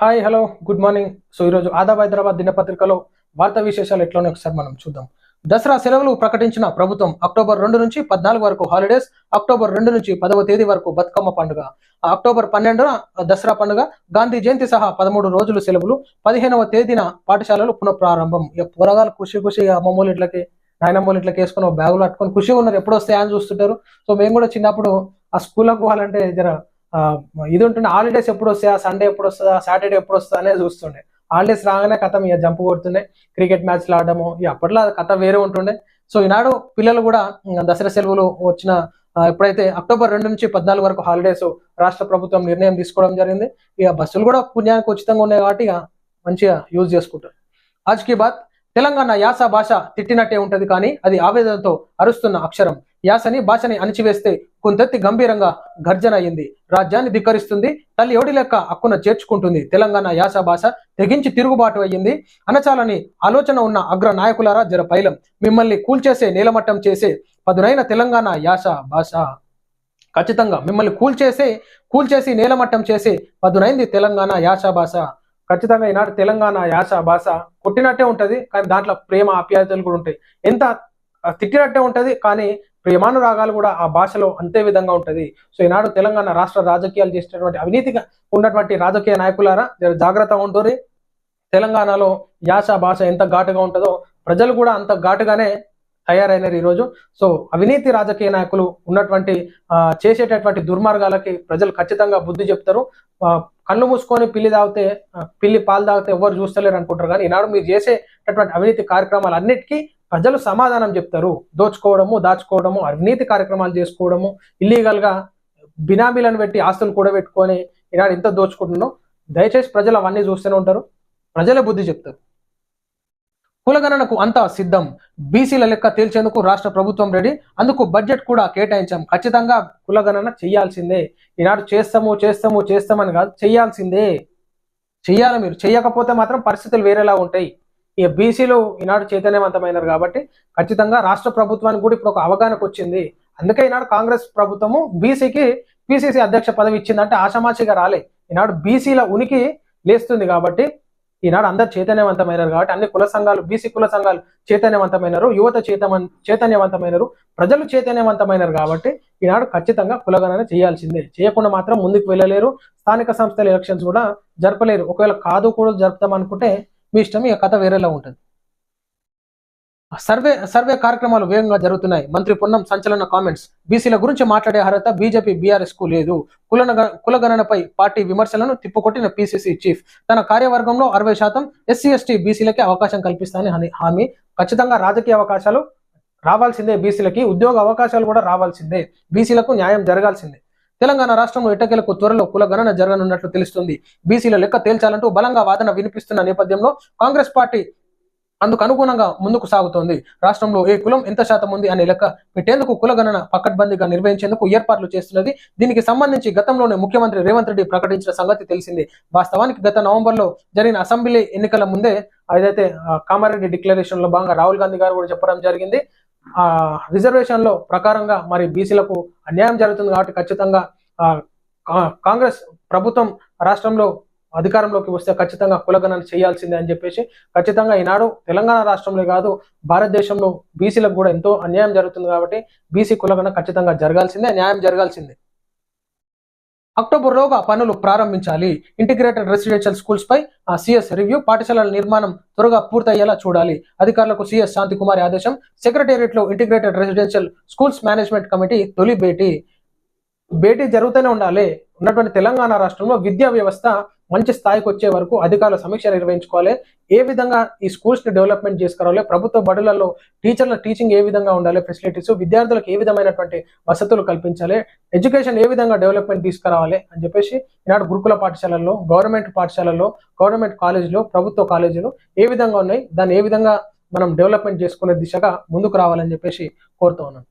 Hi hello good morning. So ఈరోజు ఆదాబ్ హైదరాబాద్ దినపత్రికలో వార్తా విశేషాలు ఎట్లోనే ఒకసారి మనం చూద్దాం. దసరా సెలవులు ప్రకటించిన ప్రభుత్వం అక్టోబర్ రెండు నుంచి పద్నాలుగు వరకు హాలిడేస్ అక్టోబర్ రెండు నుంచి పదవ తేదీ వరకు బతుకమ్మ పండుగ. ఆ అక్టోబర్ పన్నెండున దసరా పండుగ గాంధీ జయంతి సహా పదమూడు రోజులు సెలవులు పదిహేనవ తేదీన పాఠశాలలు పునఃప్రారంభం. ఇక పొరగాలు ఖుషి ఖుషి అమ్మమ్మలు ఇట్లకి నాయనమ్మలు ఇట్లకి వేసుకుని బ్యాగులు అట్టుకొని ఖుషిగా ఉన్నారు. ఎప్పుడు వస్తాయా అని చూస్తుంటారు. సో మేము కూడా చిన్నప్పుడు ఆ స్కూల్కి పోవాలంటే జర ఇది ఉంటుండే హాలిడేస్ ఎప్పుడు వస్తాయా సండే ఎప్పుడు వస్తుందా సాటర్డే ఎప్పుడు వస్తుందా అనేది చూస్తుండే. హాలిడేస్ రాగానే కథ ఇక జంప్ కొడుతుండే క్రికెట్ మ్యాచ్లు ఆడడము ఇక అప్పట్లో ఆ కథ వేరే ఉంటుండే. సో ఈనాడు పిల్లలు కూడా దసరా సెలవులు వచ్చిన ఎప్పుడైతే అక్టోబర్ రెండు నుంచి పద్నాలుగు వరకు హాలిడేస్ రాష్ట్ర ప్రభుత్వం నిర్ణయం తీసుకోవడం జరిగింది ఇక బస్సులు కూడా పుణ్యానికి ఉచితంగా ఉన్నాయి కాబట్టి ఇక మంచిగా యూజ్ చేసుకుంటారు. ఆజ్కి బాత్ తెలంగాణ యాస భాష తిట్టినట్టే ఉంటది కానీ అది ఆవేదనతో అరుస్తున్న అక్షరం. యాసని భాషని అణిచివేస్తే కొంతెత్తి గంభీరంగా గర్జన అయింది. రాజ్యాన్ని ధిక్కరిస్తుంది తల్లి ఓడి లెక్క అక్కున చేర్చుకుంటుంది. తెలంగాణ యాస భాష తెగించి తిరుగుబాటు అయ్యింది. అనచాలని ఆలోచన ఉన్న అగ్ర నాయకులారా జర పైలం. మిమ్మల్ని కూల్చేసే నీలమట్టం చేసే పదునైన తెలంగాణ యాస భాష. ఖచ్చితంగా మిమ్మల్ని కూల్చేసే కూల్చేసి నేలమట్టం చేసే పదునైంది తెలంగాణ యాస భాష. ఖచ్చితంగా ఈనాడు తెలంగాణ యాస భాష కొట్టినట్టే ఉంటది కానీ దాంట్లో ప్రేమ ఆప్యాయతలు కూడా ఉంటాయి. ఎంత తిట్టినట్టే ఉంటది కానీ ప్రియమానురాగాలు కూడా ఆ భాషలో అంతే విధంగా ఉంటుంది. సో ఈనాడు తెలంగాణ రాష్ట్ర రాజకీయాలు చేసినటువంటి అవినీతిగా ఉన్నటువంటి రాజకీయ నాయకులారా జాగ్రత్తగా ఉంటుంది తెలంగాణలో యాస భాష ఎంత ఘాటుగా ఉంటుందో ప్రజలు కూడా అంత ఘాటుగానే తయారైనారు ఈరోజు. సో అవినీతి రాజకీయ నాయకులు ఉన్నటువంటి చేసేటటువంటి దుర్మార్గాలకి ప్రజలు ఖచ్చితంగా బుద్ధి చెప్తారు. కళ్ళు మూసుకొని పిల్లి తాగితే పిల్లి పాలు తాగితే ఎవరు చూస్తలేరు అనుకుంటారు. కానీ ఈనాడు మీరు చేసేటటువంటి అవినీతి కార్యక్రమాలు అన్నిటికీ ప్రజలు సమాధానం చెప్తారు. దోచుకోవడము దాచుకోవడము అవినీతి కార్యక్రమాలు చేసుకోవడము ఇల్లీగల్గా బినామీలను పెట్టి ఆస్తులు కూడా పెట్టుకొని ఈనాడు ఇంత దోచుకుంటున్నాం దయచేసి ప్రజలు అవన్నీ చూస్తూనే ఉంటారు. ప్రజలే బుద్ధి చెప్తారు. కులగణనకు అంతా సిద్ధం. బీసీల లెక్క తేల్చేందుకు రాష్ట్ర ప్రభుత్వం రెడీ. అందుకు బడ్జెట్ కూడా కేటాయించాం. ఖచ్చితంగా కులగణన చేయాల్సిందే. ఈనాడు చేస్తాము చేస్తాము చేస్తామని కాదు చేయాల్సిందే. చెయ్యాలి మీరు. చేయకపోతే మాత్రం పరిస్థితులు వేరేలా ఉంటాయి. ఈ బీసీలు ఈనాడు చైతన్యవంతమైనారు కాబట్టి ఖచ్చితంగా రాష్ట్ర ప్రభుత్వానికి కూడా ఇప్పుడు ఒక అవగాహనకు వచ్చింది. అందుకే ఈనాడు కాంగ్రెస్ ప్రభుత్వము బీసీకి పిసిసి అధ్యక్ష పదవి ఇచ్చిందంటే ఆషామాషిగా రాలే. ఈనాడు బీసీల ఉనికి లేస్తుంది కాబట్టి ఈనాడు అందరు చైతన్యవంతమైనారు కాబట్టి అన్ని కుల సంఘాలు బీసీ కుల సంఘాలు చైతన్యవంతమైనారు యువత చైతన్య చైతన్యవంతమైనారు ప్రజలు చైతన్యవంతమైనారు కాబట్టి ఈనాడు ఖచ్చితంగా కులగణన చేయాల్సిందే. చేయకుండా మాత్రం ముందుకు వెళ్ళలేరు. స్థానిక సంస్థల ఎలక్షన్స్ కూడా జరపలేరు. ఒకవేళ కాదు కూడా జరుపుతాం అనుకుంటే మీ ఇష్టం ఇక కథ వేరేలా ఉంటుంది. సర్వే సర్వే కార్యక్రమాలు వేగంగా జరుగుతున్నాయి. మంత్రి పొన్నం సంచలన కామెంట్స్. బీసీల గురించి మాట్లాడే అర్హత బీజేపీ బీఆర్ఎస్కు లేదు. కులన కులగణనపై పార్టీ విమర్శలను తిప్పుకొట్టిన పీసీసీ చీఫ్. తన కార్యవర్గంలో అరవై శాతం ఎస్సీ ఎస్టీ బీసీలకే అవకాశం కల్పిస్తానని హామీ- హామీ. ఖచ్చితంగా రాజకీయ అవకాశాలు రావాల్సిందే. బీసీలకి ఉద్యోగ అవకాశాలు కూడా రావాల్సిందే. బీసీలకు న్యాయం జరగాల్సిందే. తెలంగాణ రాష్ట్రంలో ఎట్టకేలకు త్వరలో కుల గణన జరగనున్నట్లు తెలుస్తుంది. బీసీల లెక్క తేల్చాలంటూ బలంగా వాదన వినిపిస్తున్న నేపథ్యంలో కాంగ్రెస్ పార్టీ అందుకు అనుగుణంగా ముందుకు సాగుతోంది. రాష్ట్రంలో ఏ కులం ఎంత శాతం ఉంది అనే లెక్క పెట్టేందుకు కులగణన పక్కడ్బందీగా నిర్వహించేందుకు ఏర్పాట్లు చేస్తున్నది. దీనికి సంబంధించి గతంలోనే ముఖ్యమంత్రి రేవంత్ రెడ్డి ప్రకటించిన సంగతి తెలిసింది. వాస్తవానికి గత నవంబర్లో జరిగిన అసెంబ్లీ ఎన్నికల ముందే ఏదైతే కామారెడ్డి డిక్లరేషన్లో భాగంగా రాహుల్ గాంధీ గారు కూడా చెప్పడం జరిగింది. ఆ రిజర్వేషన్లో ప్రకారంగా మరి బీసీలకు అన్యాయం జరుగుతుంది కాబట్టి ఖచ్చితంగా కాంగ్రెస్ ప్రభుత్వం రాష్ట్రంలో అధికారంలోకి వస్తే ఖచ్చితంగా కులగణన చేయాల్సిందే అని చెప్పేసి ఖచ్చితంగా ఈనాడు తెలంగాణ రాష్ట్రంలో కాదు భారతదేశంలో బీసీలకు కూడా ఎంతో అన్యాయం జరుగుతుంది కాబట్టి బీసీ కులగణన ఖచ్చితంగా జరగాల్సిందే న్యాయం జరగాల్సిందే. అక్టోబర్లోగా పనులు ప్రారంభించాలి. ఇంటిగ్రేటెడ్ రెసిడెన్షియల్ స్కూల్స్ పై సిఎస్ రివ్యూ పాఠశాలల నిర్మాణం త్వరగా పూర్తయ్యేలా చూడాలి. అధికారులకు సిఎస్ శాంతికుమారి ఆదేశం సెక్రటేరియట్లో integrated residential schools management committee తొలి భేటీ. భేటీ జరుగుతూనే ఉండాలి. ఉన్నటువంటి తెలంగాణ రాష్ట్రంలో విద్యా వ్యవస్థ మంచి స్థాయికి వచ్చే వరకు అధికారుల సమీక్ష నిర్వహించుకోవాలి. ఏ విధంగా ఈ స్కూల్స్ని డెవలప్మెంట్ చేసుకురావాలి? ప్రభుత్వ బడులలో టీచర్ల టీచింగ్ ఏ విధంగా ఉండాలి? ఫెసిలిటీస్ విద్యార్థులకు ఏ విధమైనటువంటి వసతులు కల్పించాలి? ఎడ్యుకేషన్ ఏ విధంగా డెవలప్మెంట్ తీసుకురావాలి? అని చెప్పేసి ఈనాడు గురుకుల పాఠశాలల్లో గవర్నమెంట్ పాఠశాలల్లో గవర్నమెంట్ కాలేజీలో ప్రభుత్వ కాలేజీలు ఏ విధంగా ఉన్నాయి? దాన్ని ఏ విధంగా మనం డెవలప్మెంట్ చేసుకునే దిశగా ముందుకు రావాలని చెప్పేసి కోరుతూ ఉన్నాను.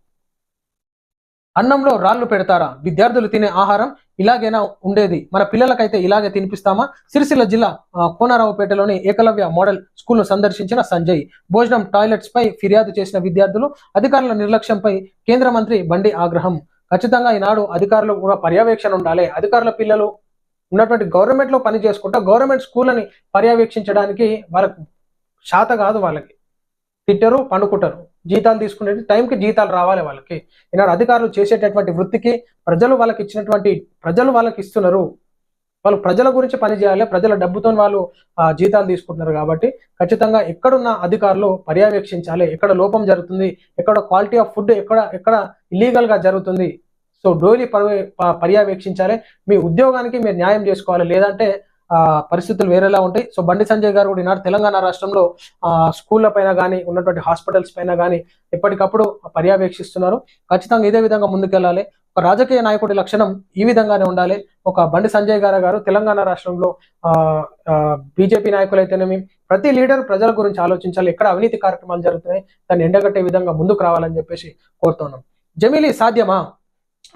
అన్నంలో రాళ్ళు పెడతారా? విద్యార్థులు తినే ఆహారం ఇలాగైనా ఉండేది? మన పిల్లలకైతే ఇలాగే తినిపిస్తామా? సిరిసిల్ల జిల్లా కోనారావుపేటలోని కోనరావుపేటలోని ఏకలవ్య మోడల్ స్కూల్ సందర్శించిన సంజయ్. భోజనం టాయిలెట్స్ పై ఫిర్యాదు చేసిన విద్యార్థులు అధికారుల నిర్లక్ష్యంపై కేంద్ర మంత్రి బండి ఆగ్రహం. ఖచ్చితంగా ఈనాడు అధికారులు కూడా పర్యవేక్షణ ఉండాలి. అధికారుల పిల్లలు ఉన్నటువంటి గవర్నమెంట్లో పని చేసుకుంటా గవర్నమెంట్ స్కూల్ని పర్యవేక్షించడానికి వాళ్ళకు శాత కాదు వాళ్ళకి. తిట్టరు పండుకుంటారు. జీతాలు తీసుకునే టైంకి జీతాలు రావాలి వాళ్ళకి. ఈనాడు అధికారులు చేసేటటువంటి వృత్తికి ప్రజలు వాళ్ళకి ఇచ్చినటువంటి ప్రజలు వాళ్ళకి ఇస్తున్నారు. వాళ్ళు ప్రజల గురించి పనిచేయాలి ప్రజల డబ్బుతో వాళ్ళు జీతాలు తీసుకుంటున్నారు కాబట్టి ఖచ్చితంగా ఎక్కడున్న అధికారులు పర్యవేక్షించాలి. ఎక్కడ లోపం జరుగుతుంది ఎక్కడ క్వాలిటీ ఆఫ్ ఫుడ్ ఎక్కడ ఎక్కడ ఇల్లీగల్గా జరుగుతుంది. So daily పర్యవేక్షించాలి. మీ ఉద్యోగానికి మీరు న్యాయం చేసుకోవాలి. లేదంటే పరిస్థితులు వేరేలా ఉంటాయి. సో బండి సంజయ్ గారు కూడా ఈనాడు తెలంగాణ రాష్ట్రంలో ఆ స్కూళ్ళ పైన కానీ ఉన్నటువంటి హాస్పిటల్స్ పైన కానీ ఎప్పటికప్పుడు పర్యవేక్షిస్తున్నారు. ఖచ్చితంగా ఇదే విధంగా ముందుకెళ్ళాలి. ఒక రాజకీయ నాయకుడి లక్షణం ఈ విధంగానే ఉండాలి. ఒక బండి సంజయ్ గారు గారు తెలంగాణ రాష్ట్రంలో బీజేపీ నాయకులైతేనేమి ప్రతి లీడర్ ప్రజల గురించి ఆలోచించాలి. ఎక్కడ అవినీతి కార్యక్రమాలు జరుగుతున్నాయి దాన్ని ఎండగట్టే విధంగా ముందుకు రావాలని చెప్పేసి కోరుతున్నాం. జమీలీ సాధ్యమా?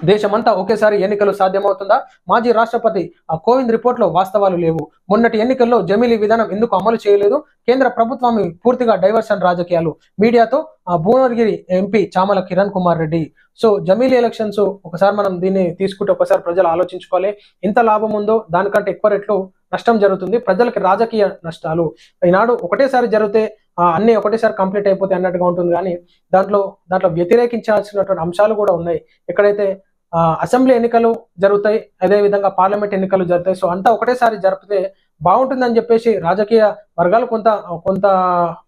దేశమంతా ఒకేసారి ఎన్నికలు సాధ్యమవుతుందా? మాజీ రాష్ట్రపతి కోవింద్ రిపోర్ట్లో వాస్తవాలు లేవు. మొన్నటి ఎన్నికల్లో జమీలీ విధానం ఎందుకు అమలు చేయలేదు? కేంద్ర ప్రభుత్వం పూర్తిగా డైవర్షన్ రాజకీయాలు. మీడియాతో ఆ భువనగిరి ఎంపీ చామల కిరణ్ కుమార్ రెడ్డి. సో జమీలీ ఎలక్షన్స్ ఒకసారి మనం దీన్ని తీసుకుంటే ఒకసారి ప్రజలు ఆలోచించుకోవాలి. ఎంత లాభం ఉందో దానికంటే ఎక్కువ రెట్లు నష్టం జరుగుతుంది. ప్రజలకి రాజకీయ నష్టాలు. ఈనాడు ఒకటేసారి జరిగితే అన్నీ అన్ని ఒకటేసారి కంప్లీట్ అయిపోతే అన్నట్టుగా ఉంటుంది. కానీ దాంట్లో దాంట్లో వ్యతిరేకించాల్సినటువంటి అంశాలు కూడా ఉన్నాయి. ఎక్కడైతే అసెంబ్లీ ఎన్నికలు జరుగుతాయి అదే విధంగా పార్లమెంట్ ఎన్నికలు జరుగుతాయి. సో అంతా ఒకటేసారి జరిపితే బాగుంటుందని చెప్పేసి రాజకీయ వర్గాలు కొంత కొంత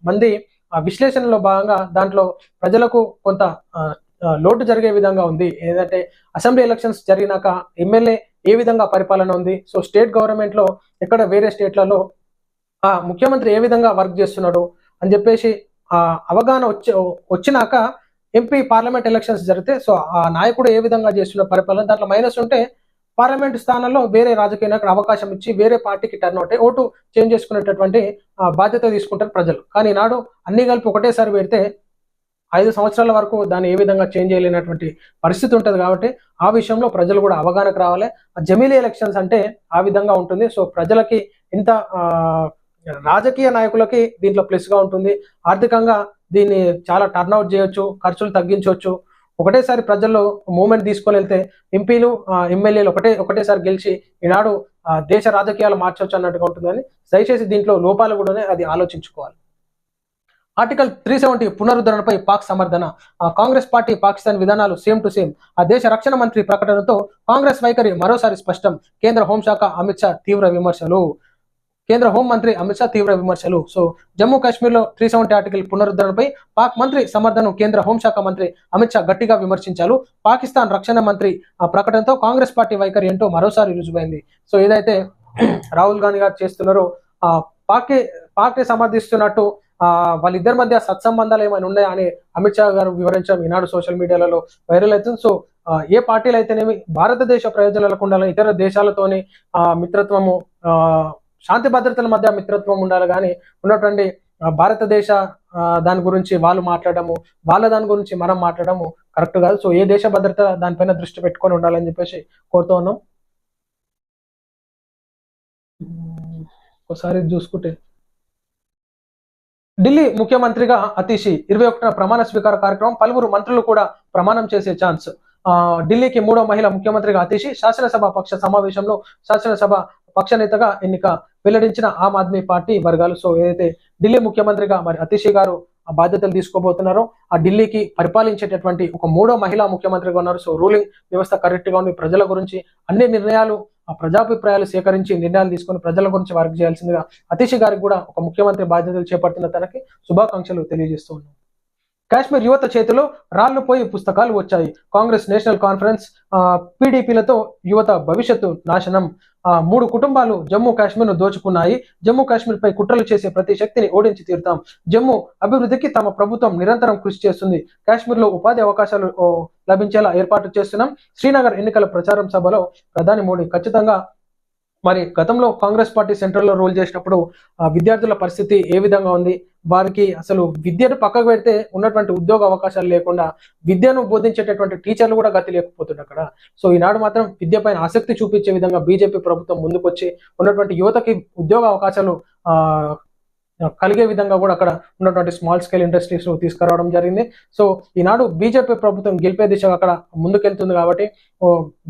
మంది ఆ విశ్లేషణలో భాగంగా దాంట్లో ప్రజలకు కొంత లోటు జరిగే విధంగా ఉంది. ఏదంటే అసెంబ్లీ ఎలక్షన్స్ జరిగినాక ఎమ్మెల్యే ఏ విధంగా పరిపాలన ఉంది? సో స్టేట్ గవర్నమెంట్లో ఎక్కడ వేరే స్టేట్లలో ముఖ్యమంత్రి ఏ విధంగా వర్క్ చేస్తున్నాడు అని చెప్పేసి అవగాహన వచ్చి వచ్చినాక ఎంపీ పార్లమెంట్ ఎలక్షన్స్ జరిగితే సో ఆ నాయకుడు ఏ విధంగా చేస్తున్న పరిపాలన దాంట్లో మైనస్ ఉంటే పార్లమెంట్ స్థానంలో వేరే రాజకీయ నాయకుడు అవకాశం ఇచ్చి వేరే పార్టీకి టర్న్ అవుట్ ఓటు చేంజ్ చేసుకునేటటువంటి బాధ్యత తీసుకుంటారు ప్రజలు. కానీ నాడు అన్ని కలిపి ఒకటేసారి పెడితే ఐదు సంవత్సరాల వరకు దాన్ని ఏ విధంగా చేంజ్ చేయలేనటువంటి పరిస్థితి ఉంటుంది కాబట్టి ఆ విషయంలో ప్రజలు కూడా అవగాహనకు రావాలి. ఆ ఎలక్షన్స్ అంటే ఆ విధంగా ఉంటుంది. సో ప్రజలకి ఇంత ఆ, రాజకీయ నాయకులకి దీంట్లో ప్లస్గా ఉంటుంది. ఆర్థికంగా దీన్ని చాలా టర్న్ అవుట్ చేయొచ్చు ఖర్చులు తగ్గించవచ్చు ఒకటేసారి ప్రజల్లో మూమెంట్ తీసుకొని వెళ్తే ఎంపీలు ఎమ్మెల్యేలు ఒకటే ఒకటేసారి గెలిచి ఈనాడు ఆ, దేశ రాజకీయాలు మార్చవచ్చు అన్నట్టుగా ఉంటుందని దయచేసి దీంట్లో లోపాలు కూడా అది ఆలోచించుకోవాలి. ఆర్టికల్ త్రీ సెవెంటీ పునరుద్ధరణపై పాక్ సమర్థన. ఆ, కాంగ్రెస్ పార్టీ పాకిస్తాన్ విధానాలు సేమ్ టు సేమ్ ఆ దేశ రక్షణ మంత్రి ప్రకటనతో కాంగ్రెస్ వైఖరి మరోసారి స్పష్టం. కేంద్ర హోంశాఖ అమిత్ షా తీవ్ర విమర్శలు. కేంద్ర హోం మంత్రి అమిత్ షా తీవ్ర విమర్శలు. సో జమ్మూ కాశ్మీర్లో త్రీ సెవెంటీ ఆర్టికల్ పునరుద్ధరణపై పాక్ మంత్రి సమర్థనం కేంద్ర హోంశాఖ మంత్రి అమిత్ షా గట్టిగా విమర్శించారు. పాకిస్తాన్ రక్షణ మంత్రి ఆ ప్రకటనతో కాంగ్రెస్ పార్టీ వైఖరి ఏంటో మరోసారి రుజువైంది. సో ఏదైతే రాహుల్ గాంధీ గారు చేస్తున్నారో ఆ పాకే పాక్ సమర్థిస్తున్నట్టు ఆ వాళ్ళిద్దరి మధ్య సత్సంబంధాలు ఏమైనా ఉన్నాయా అని అమిత్ షా గారు వివరించడం ఈనాడు సోషల్ మీడియాలలో వైరల్ అవుతుంది. సో ఏ పార్టీలు అయితేనేమి భారతదేశ ప్రయోజనాలకు ఉండాలని ఇతర దేశాలతోని ఆ మిత్రత్వము ఆ శాంతి భద్రతల మధ్య మిత్రత్వం ఉండాలి కానీ ఉన్నటువంటి భారతదేశ దాని గురించి వాళ్ళు మాట్లాడము వాళ్ళ దాని గురించి మనం మాట్లాడము కరెక్ట్ కాదు. సో ఏ దేశ భద్రత దానిపైన దృష్టి పెట్టుకొని ఉండాలని చెప్పేసి కోరుతూ ఉన్నాం. ఒకసారి చూసుకుంటే ఢిల్లీ ముఖ్యమంత్రిగా అతీషి ఇరవై ఒకటిన ప్రమాణ స్వీకార కార్యక్రమం పలువురు మంత్రులు కూడా ప్రమాణం చేసే ఛాన్స్. ఆ ఢిల్లీకి మూడో మహిళ ముఖ్యమంత్రిగా అతీషి శాసనసభ పక్ష సమావేశంలో శాసనసభ పక్ష నేతగా ఎన్నిక వెల్లడించిన ఆమ్ ఆద్మీ పార్టీ వర్గాలు. సో ఏదైతే ఢిల్లీ ముఖ్యమంత్రిగా మరి అతీషి గారు ఆ బాధ్యతలు తీసుకోబోతున్నారో ఆ ఢిల్లీకి పరిపాలించేటటువంటి ఒక మూడో మహిళా ముఖ్యమంత్రిగా ఉన్నారు. సో రూలింగ్ వ్యవస్థ కరెక్ట్గా ఉంది. ప్రజల గురించి అన్ని నిర్ణయాలు ఆ ప్రజాభిప్రాయాలు సేకరించి నిర్ణయాలు తీసుకొని ప్రజల గురించి వర్క్ చేయాల్సిందిగా అతీషి గారికి కూడా ఒక ముఖ్యమంత్రి బాధ్యతలు చేపడుతున్న తనకి శుభాకాంక్షలు తెలియజేస్తూ ఉన్నాం. కాశ్మీర్ యువత చేతిలో రాళ్ళు పోయి పుస్తకాలు వచ్చాయి. కాంగ్రెస్ నేషనల్ కాన్ఫరెన్స్ పీడీపీలతో యువత భవిష్యత్తు నాశనం. మూడు కుటుంబాలు జమ్మూ కాశ్మీర్ను దోచుకున్నాయి. జమ్మూ కాశ్మీర్ పై కుట్రలు చేసే ప్రతి శక్తిని ఓడించి తీరుతాం. జమ్మూ అభివృద్ధికి తమ ప్రభుత్వం నిరంతరం కృషి చేస్తుంది. కాశ్మీర్లో ఉపాధి అవకాశాలు లభించేలా ఏర్పాటు చేస్తున్నాం. శ్రీనగర్ ఎన్నికల ప్రచారం సభలో ప్రధాని మోడీ ఖచ్చితంగా మరి గతంలో కాంగ్రెస్ పార్టీ సెంట్రల్లో రోల్ రూల్ చేసినప్పుడు విద్యార్థుల పరిస్థితి ఏ విధంగా ఉంది? వారికి అసలు విద్యను పక్కకు పెడితే ఉన్నటువంటి ఉద్యోగ అవకాశాలు లేకుండా విద్యను బోధించేటటువంటి టీచర్లు కూడా గతి లేకపోతుంది అక్కడ. సో ఈనాడు మాత్రం విద్యపైన ఆసక్తి చూపించే విధంగా బీజేపీ ప్రభుత్వం ముందుకొచ్చి ఉన్నటువంటి యువతకి ఉద్యోగ అవకాశాలు ఆ కలిగే విధంగా కూడా అక్కడ ఉన్నటువంటి స్మాల్ స్కేల్ ఇండస్ట్రీస్ తీసుకురావడం జరిగింది. సో ఈనాడు బీజేపీ ప్రభుత్వం గెలిపే దిశగా అక్కడ ముందుకెళ్తుంది కాబట్టి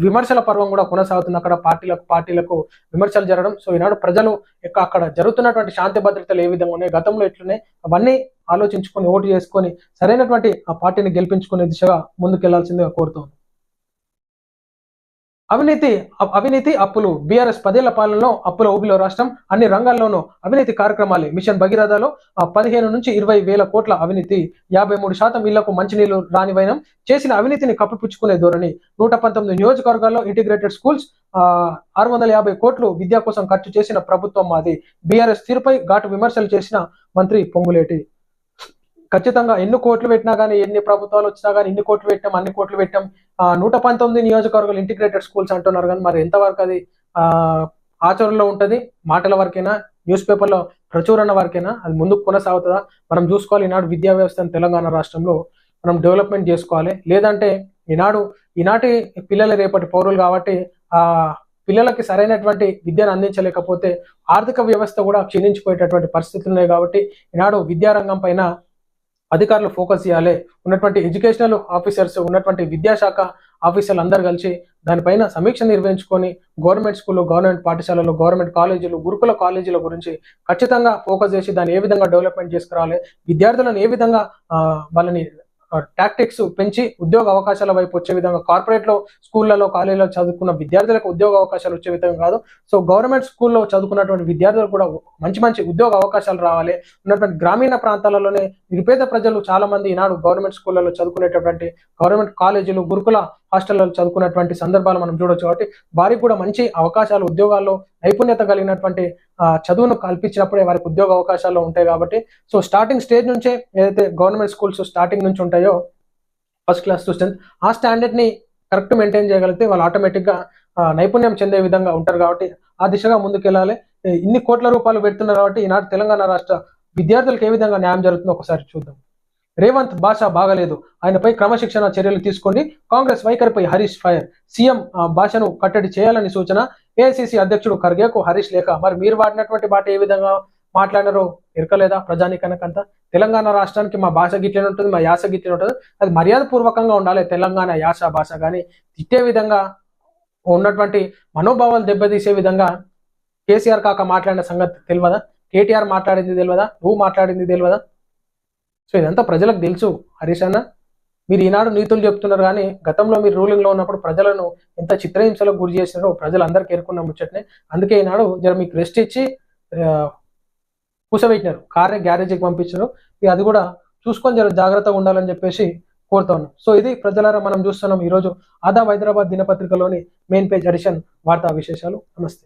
విమర్శల పర్వం కూడా కొనసాగుతుంది. అక్కడ పార్టీలకు పార్టీలకు విమర్శలు జరగడం. సో ఈనాడు ప్రజలు యొక్క అక్కడ జరుగుతున్నటువంటి శాంతి భద్రతలు ఏ విధంగా ఉన్నాయి గతంలో ఎట్లున్నాయి అవన్నీ ఆలోచించుకొని ఓటు చేసుకొని సరైనటువంటి ఆ పార్టీని గెలిపించుకునే దిశగా ముందుకెళ్ళాల్సిందిగా కోరుతోంది అవినీతి అవినీతి అప్పులు. బీఆర్ఎస్ పదేళ్ళ పాలనలో అప్పుల ఊబిలో రాష్ట్రం అన్ని రంగాల్లోనూ అవినీతి కార్యక్రమాలే. మిషన్ భగీరథలో ఆ పదిహేను నుంచి ఇరవై వేల కోట్ల అవినీతి. యాభై మూడు శాతం ఇళ్ళకు మంచినీళ్ళు రానివైనం చేసిన అవినీతిని కప్పిపుచ్చుకునే ధోరణి. నూట పంతొమ్మిది నియోజకవర్గాల్లో ఇంటిగ్రేటెడ్ స్కూల్స్ ఆ, ఆరు వందల యాభై కోట్లు విద్య కోసం ఖర్చు చేసిన ప్రభుత్వం మాది. బీఆర్ఎస్ తీరుపై ఘాటు విమర్శలు చేసిన మంత్రి పొంగులేటి. ఖచ్చితంగా ఎన్ని కోట్లు పెట్టినా కానీ ఎన్ని ప్రభుత్వాలు వచ్చినా కానీ ఎన్ని కోట్లు పెట్టాం అన్ని కోట్లు పెట్టాం నూట పంతొమ్మిది నియోజకవర్గాలు ఇంటిగ్రేటెడ్ స్కూల్స్ అంటున్నారు కానీ మరి ఎంతవరకు అది ఆచరణలో ఉంటుంది? మాటల వరకైనా? న్యూస్ పేపర్లో ప్రచురణ వరకైనా? అది ముందుకు కొనసాగుతుందా? మనం చూసుకోవాలి ఈనాడు విద్యా వ్యవస్థను తెలంగాణ రాష్ట్రంలో మనం డెవలప్మెంట్ చేసుకోవాలి. లేదంటే ఈనాడు ఈనాటి పిల్లల రేపటి పౌరులు కాబట్టి ఆ పిల్లలకి సరైనటువంటి విద్యను అందించలేకపోతే ఆర్థిక వ్యవస్థ కూడా క్షీణించిపోయేటటువంటి పరిస్థితులు ఉన్నాయి కాబట్టి ఈనాడు విద్యారంగం పైన అధికారులు ఫోకస్ చేయాలి. ఉన్నటువంటి ఎడ్యుకేషనల్ ఆఫీసర్స్ ఉన్నటువంటి విద్యాశాఖ ఆఫీసర్లు అందరు కలిసి దానిపైన సమీక్ష నిర్వహించుకొని గవర్నమెంట్ స్కూల్లో గవర్నమెంట్ పాఠశాలలో గవర్నమెంట్ కాలేజీలు గురుకుల కాలేజీల గురించి ఖచ్చితంగా ఫోకస్ చేసి దాన్ని ఏ విధంగా డెవలప్మెంట్ చేసుకురావాలి విద్యార్థులను ఏ విధంగా వాళ్ళని టాక్టిక్స్ పెంచి ఉద్యోగ అవకాశాల వైపు వచ్చే విధంగా కార్పొరేట్లో స్కూళ్ళలో కాలేజీలో చదువుకున్న విద్యార్థులకు ఉద్యోగ అవకాశాలు వచ్చే విధంగా కాదు. సో గవర్నమెంట్ స్కూల్లో చదువుకున్నటువంటి విద్యార్థులకు కూడా మంచి మంచి ఉద్యోగ అవకాశాలు రావాలి. ఉన్నటువంటి గ్రామీణ ప్రాంతాలలోనే నిరుపేద ప్రజలు చాలా మంది ఈనాడు గవర్నమెంట్ స్కూళ్ళలో చదువుకునేటటువంటి గవర్నమెంట్ కాలేజీలు గురుకుల హాస్టల్లో చదువుకున్నటువంటి సందర్భాలు మనం చూడొచ్చు కాబట్టి వారికి కూడా మంచి అవకాశాలు ఉద్యోగాల్లో నైపుణ్యత కలిగినటువంటి చదువును కల్పించినప్పుడే వారికి ఉద్యోగ అవకాశాలు ఉంటాయి కాబట్టి. సో స్టార్టింగ్ స్టేజ్ నుంచే ఏదైతే గవర్నమెంట్ స్కూల్స్ స్టార్టింగ్ నుంచి ఉంటాయో ఫస్ట్ క్లాస్ టు టెన్త్ ఆ స్టాండర్డ్ని కరెక్ట్ మెయింటైన్ చేయగలిగితే వాళ్ళు ఆటోమేటిక్గా నైపుణ్యం చెందే విధంగా ఉంటారు కాబట్టి ఆ దిశగా ముందుకెళ్ళాలి. ఇన్ని కోట్ల రూపాయలు పెడుతున్నారు కాబట్టి ఈనాడు తెలంగాణ రాష్ట్ర విద్యార్థులకు ఏ విధంగా న్యాయం జరుగుతుందో ఒకసారి చూద్దాం. రేవంత్ భాష బాగలేదు. ఆయనపై క్రమశిక్షణ చర్యలు తీసుకోండి కాంగ్రెస్ వైఖరిపై హరీష్ ఫైర్. సీఎం ఆ, భాషను కట్టడి చేయాలని సూచన ఏఐసిసి అధ్యక్షుడు ఖర్గేకు హరీష్ లేఖ. మరి మీరు వాడినటువంటి బాట ఏ విధంగా మాట్లాడారో ఇరకలేదా ప్రజానికనకంతా? తెలంగాణ రాష్ట్రానికి మా భాష గిట్లనే ఉంటుంది మా యాస గిట్లనే ఉంటుంది. అది మర్యాద పూర్వకంగా ఉండాలి తెలంగాణ యాస భాష. కానీ తిట్టే విధంగా ఉన్నటువంటి మనోభావాలు దెబ్బతీసే విధంగా కేసీఆర్ కాక మాట్లాడిన సంగతి తెలియదా కేటీఆర్ మాట్లాడింది తెలియదా నువ్వు మాట్లాడింది తెలియదా సో ఇదంతా ప్రజలకు తెలుసు. హరీష్ అన్న మీరు ఈనాడు నీతులు చెప్తున్నారు కానీ గతంలో మీరు రూలింగ్లో ఉన్నప్పుడు ప్రజలను ఎంత చిత్రహింసలకు గురి చేసినారో ప్రజలు అందరికీ ఎరుకున్న ముచ్చట్నే. అందుకే ఈనాడు జర మీకు రెస్ట్ ఇచ్చి కూసబెట్టినారు. కారే గ్యారేజీకి పంపించారు. ఇక అది కూడా చూసుకొని జర జాగ్రత్తగా ఉండాలని చెప్పేసి కోరుతా ఉన్నాం. సో ఇది ప్రజలారా మనం చూస్తున్నాం ఈరోజు ఆదాబ్ హైదరాబాద్ దినపత్రికలోని మెయిన్ పేజ్ ఎడిషన్ వార్తా విశేషాలు. నమస్తే.